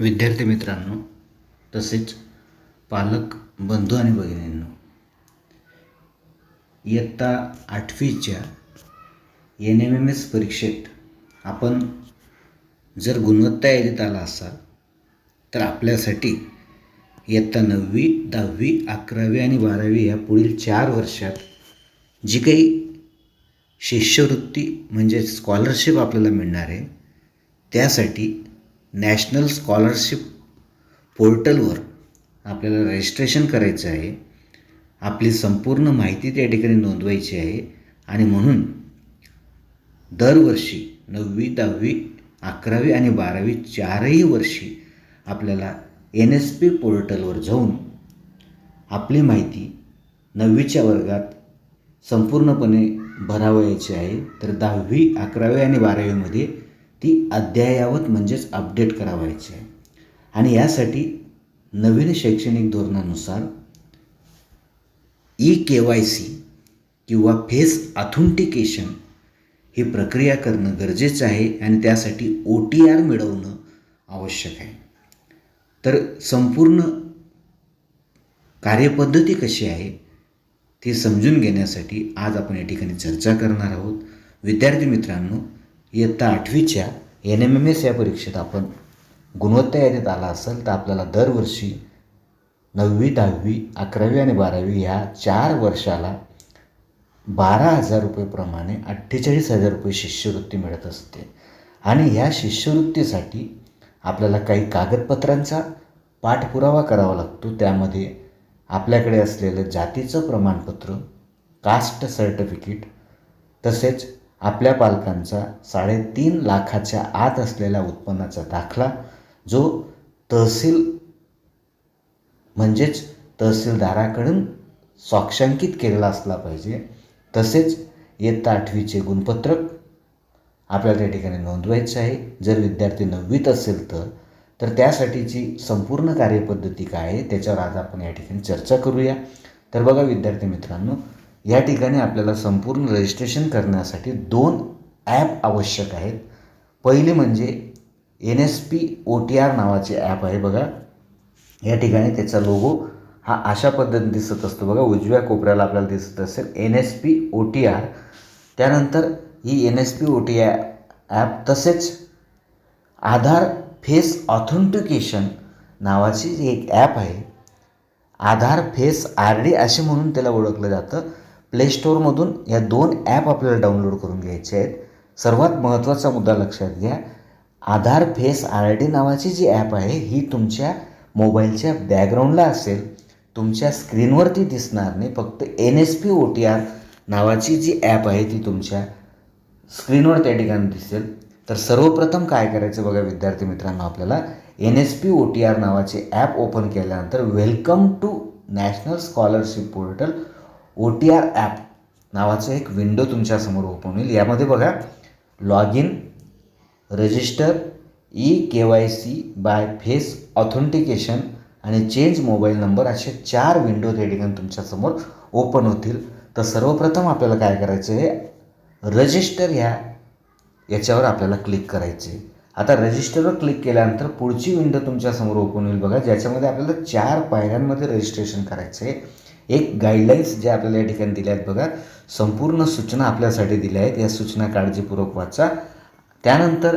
विद्यार्थी मित्रांनो तसेच पालक बंधू आणि भगिनींनो इयत्ता आठवीच्या एन एम एम एस परीक्षेत आपण जर गुणवत्ता यादीत आला असाल तर आपल्यासाठी इयत्ता नववी दहावी अकरावी आणि बारावी या पुढील चार वर्षात जी काही शिष्यवृत्ती म्हणजे स्कॉलरशिप आपल्याला मिळणार आहे त्यासाठी नॅशनल स्कॉलरशिप पोर्टलवर आपल्याला रजिस्ट्रेशन करायचं आहे. आपली संपूर्ण माहिती त्या ठिकाणी नोंदवायची आहे आणि म्हणून दरवर्षी नववी दहावी अकरावी आणि बारावी चारही वर्षी आपल्याला एन एस पी पोर्टलवर जाऊन आपली माहिती नववीच्या वर्गात संपूर्णपणे भरावयाची आहे. तर दहावी अकरावी आणि बारावीमध्ये ती अद्ययावत म्हणजेच अपडेट करावायची आहे. आणि यासाठी नवीन शैक्षणिक धोरणानुसार ई के वाय सी किंवा फेस ऑथेंटिकेशन ही प्रक्रिया करणं गरजेचं आहे आणि त्यासाठी ओ टी आर मिळवणं आवश्यक आहे. तर संपूर्ण कार्यपद्धती कशी आहे ती समजून घेण्यासाठी आज आपण या ठिकाणी चर्चा करणार आहोत. विद्यार्थी मित्रांनो इयत्ता आठवीच्या एन एम एम एस या परीक्षेत आपण गुणवत्ता यादीत आला असेल तर आपल्याला दरवर्षी नववी दहावी अकरावी आणि बारावी ह्या चार वर्षाला बारा हजार रुपयेप्रमाणे अठ्ठेचाळीस हजार रुपये शिष्यवृत्ती मिळत असते. आणि ह्या शिष्यवृत्तीसाठी आपल्याला काही कागदपत्रांचा पाठपुरावा करावा लागतो. त्यामध्ये आपल्याकडे असलेलं जातीचं प्रमाणपत्र कास्ट सर्टिफिकेट तसेच आपल्या पालकांचा साडेतीन लाखाच्या आत असलेल्या उत्पन्नाचा दाखला जो तहसील म्हणजेच तहसीलदाराकडून स्वाक्षांकित केलेला असला पाहिजे तसेच इयत्ता आठवीचे गुणपत्रक आपल्याला त्या ठिकाणी नोंदवायचं आहे. जर विद्यार्थी नववीत असेल तर तर त्यासाठीची संपूर्ण कार्यपद्धती काय आहे त्याच्यावर आज आपण या ठिकाणी चर्चा करूया. तर बघा विद्यार्थी मित्रांनो या ठिकाणी आपल्याला संपूर्ण रजिस्ट्रेशन करण्यासाठी दोन ॲप आवश्यक आहेत. पहिली म्हणजे N S P O T R नावाचे ॲप आहे बघा. या ठिकाणी त्याचा लोगो हा अशा पद्धतीने दिसत असतो बघा. उजव्या कोपऱ्याला आपल्याला दिसत असेल N S P O T R त्यानंतर ही N S P O T R app तसेच आधार फेस ऑथेंटिकेशन नावाची जी एक ॲप आहे. आधार फेस आर डी असे म्हणून त्याला ओळखलं जातं. प्ले स्टोअरमधून या दोन ॲप आपल्याला डाउनलोड करून घ्यायचे आहेत. सर्वात महत्त्वाचा मुद्दा लक्षात घ्या. Aadhaar face R I D नावाची जी ॲप आहे ही तुमच्या मोबाईलच्या बॅकग्राऊंडला असेल. तुमच्या स्क्रीनवरती दिसणार नाही फक्त N S P O T R नावाची जी ॲप आहे ती तुमच्या स्क्रीनवर त्या ठिकाणी दिसेल. तर सर्वप्रथम काय करायचं बघा विद्यार्थी मित्रांनो आपल्याला N S P O T R नावाचे ॲप ओपन केल्यानंतर welcome to national scholarship portal O T R app नावाचं एक विंडो तुमच्यासमोर ओपन होईल. यामध्ये बघा log in register E K Y C by face authentication आणि चेंज मोबाईल नंबर असे चार विंडो त्या ठिकाणी तुमच्यासमोर ओपन होतील. तर सर्वप्रथम आपल्याला काय करायचं आहे? रजिस्टर ह्या याच्यावर आपल्याला क्लिक करायचे आता रजिस्टरवर क्लिक केल्यानंतर पुढची विंडो तुमच्यासमोर ओपन होईल बघा ज्याच्यामध्ये आपल्याला चार पायऱ्यांमध्ये रजिस्ट्रेशन करायचं आहे एक गाईडलाईन्स जे आपल्याला या ठिकाणी दिल्या आहेत बघा संपूर्ण सूचना आपल्यासाठी दिल्या आहेत. या सूचना काळजीपूर्वक वाचा. त्यानंतर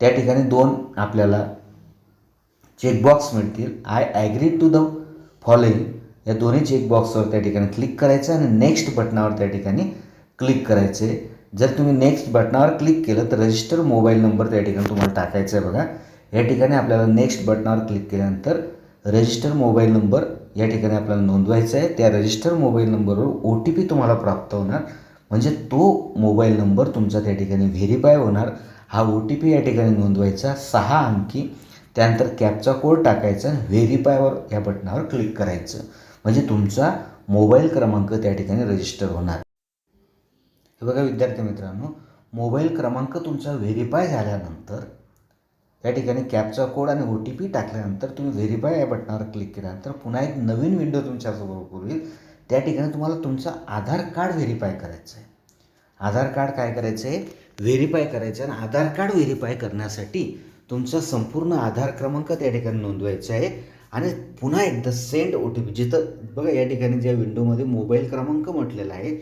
त्या ठिकाणी दोन आपल्याला चेकबॉक्स मिळतील. I agree to the following या दोन्ही चेकबॉक्सवर त्या ठिकाणी क्लिक करायचं आणि नेक्स्ट बटनावर त्या ठिकाणी क्लिक करायचे. जर तुम्ही नेक्स्ट बटनावर क्लिक केलं तर रजिस्टर मोबाईल नंबर त्या ठिकाणी तुम्हाला टाकायचा आहे बघा. या ठिकाणी आपल्याला नेक्स्ट बटनावर क्लिक केल्यानंतर रजिस्टर मोबाईल नंबर या ठिकाणी आपल्याला नोंदवायचा आहे. त्या रजिस्टर मोबाईल नंबरवर ओ टी पी तुम्हाला प्राप्त होणार. म्हणजे तो मोबाईल नंबर तुमचा त्या ठिकाणी व्हेरीफाय होणार. हा ओ टी पी या ठिकाणी नोंदवायचा. सहा अंकी. त्यानंतर कॅपचा कोड टाकायचा व्हेरीफायवर या बटनावर क्लिक करायचं. म्हणजे तुमचा मोबाईल क्रमांक त्या ठिकाणी रजिस्टर होणार. हे बघा विद्यार्थी मित्रांनो मोबाईल क्रमांक तुमचा व्हेरीफाय झाल्यानंतर या ठिकाणी कॅपचा कोड आणि ओ टी पी टाकल्यानंतर तुम्ही व्हेरीफाय या बटनावर क्लिक केल्यानंतर पुन्हा एक नवीन विंडो तुमच्यासमोर ओपन होईल त्या ठिकाणी तुम्हाला तुमचं आधार कार्ड व्हेरीफाय करायचं आहे आधार कार्ड काय करायचं आहे व्हेरीफाय करायचं आहे आणि आधार कार्ड व्हेरीफाय करण्यासाठी तुमचा संपूर्ण आधार क्रमांक त्या ठिकाणी नोंदवायचा आहे. आणि पुन्हा एकदा सेंड ओ टी पी जिथं बघा या ठिकाणी ज्या विंडोमध्ये मोबाईल क्रमांक म्हटलेला आहे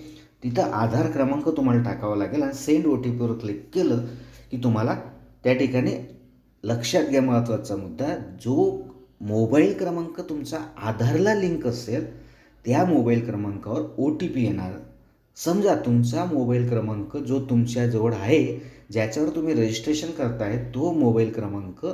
तिथं आधार क्रमांक तुम्हाला टाकावा लागेल आणि सेंड ओ टी पीवर क्लिक केलं की तुम्हाला त्या ठिकाणी लक्षात घ्या महत्त्वाचा मुद्दा. जो मोबाईल क्रमांक तुमचा आधारला लिंक असेल त्या मोबाईल क्रमांकावर ओ टी पी येणार. समजा तुमचा मोबाईल क्रमांक जो तुमच्याजवळ आहे ज्याच्यावर तुम्ही रजिस्ट्रेशन करताय तो मोबाईल क्रमांक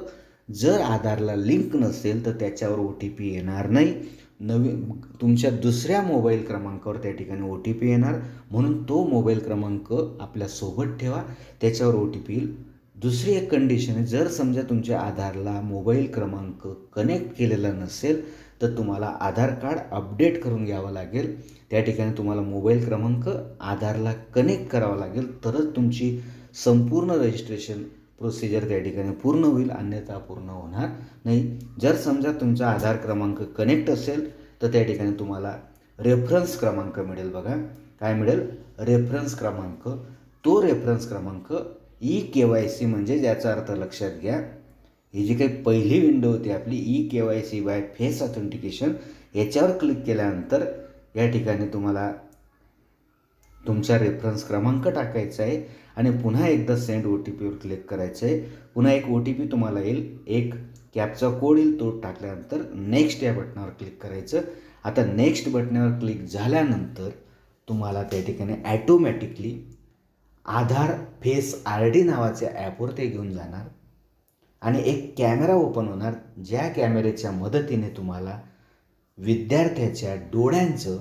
जर आधारला लिंक नसेल तर त्याच्यावर ओ टी पी येणार नाही. नवीन तुमच्या दुसऱ्या मोबाईल क्रमांकावर त्या ठिकाणी ओ टी पी येणार. म्हणून तो मोबाईल क्रमांक आपल्यासोबत ठेवा. त्याच्यावर ओ टी पी येईल. दुसरी एक कंडिशन आहे जर समजा तुमच्या आधारला मोबाईल क्रमांक कनेक्ट केलेला नसेल तर तुम्हाला आधार कार्ड अपडेट करून घ्यावं लागेल. त्या ठिकाणी तुम्हाला मोबाईल क्रमांक आधारला कनेक्ट करावा लागेल. तरच तुमची संपूर्ण रजिस्ट्रेशन प्रोसिजर त्या ठिकाणी पूर्ण होईल अन्यथा पूर्ण होणार नाही. जर समजा तुमचा आधार क्रमांक कनेक्ट असेल तर त्या ठिकाणी तुम्हाला रेफरन्स क्रमांक मिळेल बघा. काय मिळेल? रेफरन्स क्रमांक. तो रेफरन्स क्रमांक ई के वाय सी म्हणजे ज्याचा अर्थ लक्षात घ्या ही जी काही पहिली विंडो होती आपली E K Y C by face authentication याच्यावर क्लिक केल्यानंतर या ठिकाणी तुम्हाला तुमचा रेफरन्स क्रमांक टाकायचा आहे आणि पुन्हा एकदा सेंड ओ टी पीवर क्लिक करायचं आहे. पुन्हा एक ओ टी पी तुम्हाला येईल. एक कॅपचा कोड येईल. तो टाकल्यानंतर नेक्स्ट या बटनावर क्लिक करायचं. आता नेक्स्ट बटनावर क्लिक झाल्यानंतर तुम्हाला त्या ठिकाणी automatically Aadhaar face R D नावाच्या ॲपवर ते घेऊन जाणार. आणि एक कॅमेरा ओपन होणार ज्या कॅमेऱ्याच्या मदतीने तुम्हाला विद्यार्थ्याच्या डोळ्यांचं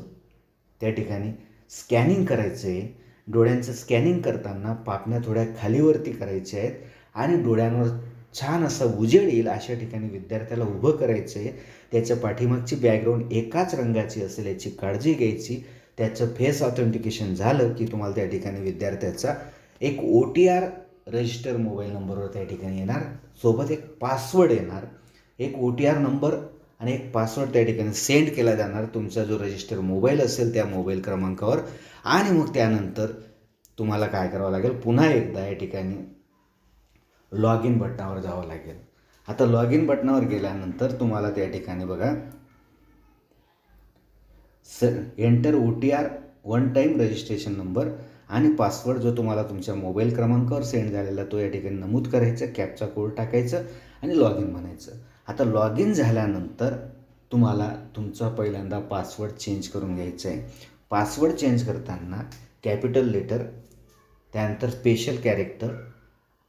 त्या ठिकाणी स्कॅनिंग करायचं आहे डोळ्यांचं स्कॅनिंग करताना पापण्या थोड्या खालीवरती करायच्या आहेत आणि डोळ्यांवर छान असा उजेड येईल अशा ठिकाणी विद्यार्थ्याला उभं करायचं आहे त्याच्या पाठीमागची बॅकग्राऊंड एकाच रंगाची असेल याची काळजी घ्यायची. त्याचं फेस ऑथेंटिकेशन झालं की तुम्हाला त्या ठिकाणी विद्यार्थ्याचा एक O T R register mobile नंबरवर त्या ठिकाणी येणार. सोबत एक पासवर्ड येणार. एक ओ टी आर नंबर आणि एक पासवर्ड त्या ठिकाणी सेंड केला जाणार. तुमचा जो रजिस्टर मोबाईल असेल त्या मोबाईल क्रमांकावर. आणि मग त्यानंतर तुम्हाला काय करावं लागेल? पुन्हा एकदा या ठिकाणी लॉग इन बटनावर जावं लागेल. आता लॉग इन बटनावर गेल्यानंतर तुम्हाला त्या ठिकाणी बघा स enter O T R one time registration number आणि पासवर्ड जो तुम्हाला तुमच्या मोबाईल क्रमांकावर सेंड झालेला तो या ठिकाणी नमूद करायचा कॅपचा कोड टाकायचं आणि लॉग इन म्हणायचं. आता लॉग इन झाल्यानंतर तुम्हाला तुमचा पहिल्यांदा पासवर्ड चेंज करून घ्यायचा आहे पासवर्ड चेंज करताना कॅपिटल लेटर त्यानंतर स्पेशल कॅरेक्टर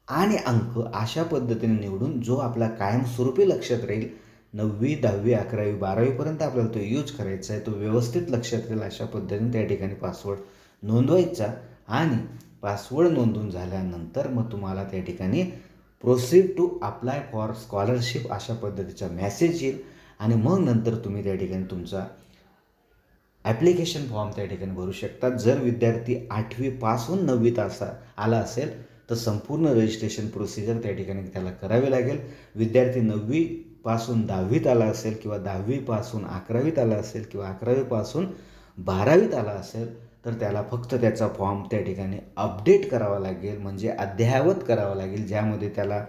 आणि अंक अशा पद्धतीने निवडून जो आपला कायमस्वरूपी लक्षात राहील नववी दहावी अकरावी बारावीपर्यंत आपल्याला तो यूज करायचा आहे. तो व्यवस्थित लक्षात राहील अशा पद्धतीने त्या ठिकाणी पासवर्ड नोंदवायचा आणि पासवर्ड नोंदवून झाल्यानंतर मग तुम्हाला त्या ठिकाणी proceed to apply for scholarship अशा पद्धतीचा मेसेज येईल आणि मग नंतर तुम्ही त्या ठिकाणी तुमचा ॲप्लिकेशन फॉर्म त्या ठिकाणी भरू शकतात जर विद्यार्थी आठवी पासून नववीत असा आला असेल तर संपूर्ण रजिस्ट्रेशन प्रोसिजर त्या ठिकाणी त्याला करावी लागेल. विद्यार्थी नववी पासून दहावीत आला असेल किंवा दहावीपासून अकरावीत आला असेल किंवा अकरावीपासून बारावीत आला असेल तर त्याला फक्त त्याचा फॉर्म त्या ठिकाणी अपडेट करावा लागेल म्हणजे अद्ययावत करावा लागेल ज्यामध्ये त्याला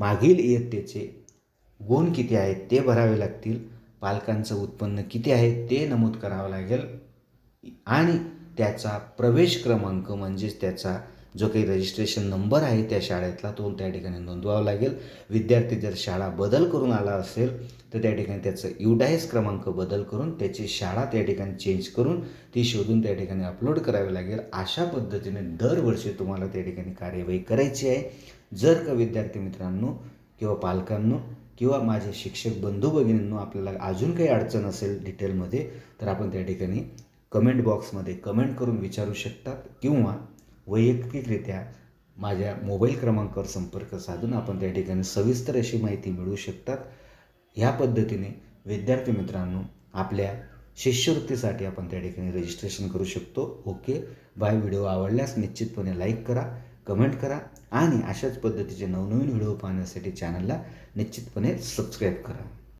मागील इयत्तेचे गुण किती आहेत ते भरावे लागतील पालकांचं उत्पन्न किती आहे ते नमूद करावं लागेल आणि त्याचा प्रवेश क्रमांक म्हणजेच त्याचा जो काही रजिस्ट्रेशन नंबर आहे त्या शाळेतला तो त्या ठिकाणी नोंदवावा लागेल. विद्यार्थी जर शाळा बदल करून आला असेल तर त्या ठिकाणी त्याचं युडायस क्रमांक बदल करून त्याची शाळा त्या ठिकाणी चेंज करून ती शोधून त्या ठिकाणी अपलोड करावी लागेल. अशा पद्धतीने दरवर्षी तुम्हाला त्या ठिकाणी कार्यवाही करायची आहे. जर का विद्यार्थी मित्रांनो किंवा पालकांनो किंवा माझे शिक्षक बंधू भगिनींनो आपल्याला अजून काही अडचण असेल डिटेलमध्ये तर आपण त्या ठिकाणी कमेंट बॉक्समध्ये कमेंट करून विचारू शकतात किंवा वैयक्तिकरित्या माझ्या मोबाईल क्रमांकावर संपर्क साधून आपण त्या ठिकाणी सविस्तर अशी माहिती मिळवू शकतात. ह्या पद्धतीने विद्यार्थी मित्रांनो आपल्या शिष्यवृत्तीसाठी आपण त्या ठिकाणी रजिस्ट्रेशन करू शकतो. ओके? बाय. व्हिडिओ आवडल्यास निश्चितपणे लाईक करा कमेंट करा आणि अशाच पद्धतीचे नवनवीन व्हिडिओ पाहण्यासाठी चॅनलला निश्चितपणे सबस्क्राईब करा.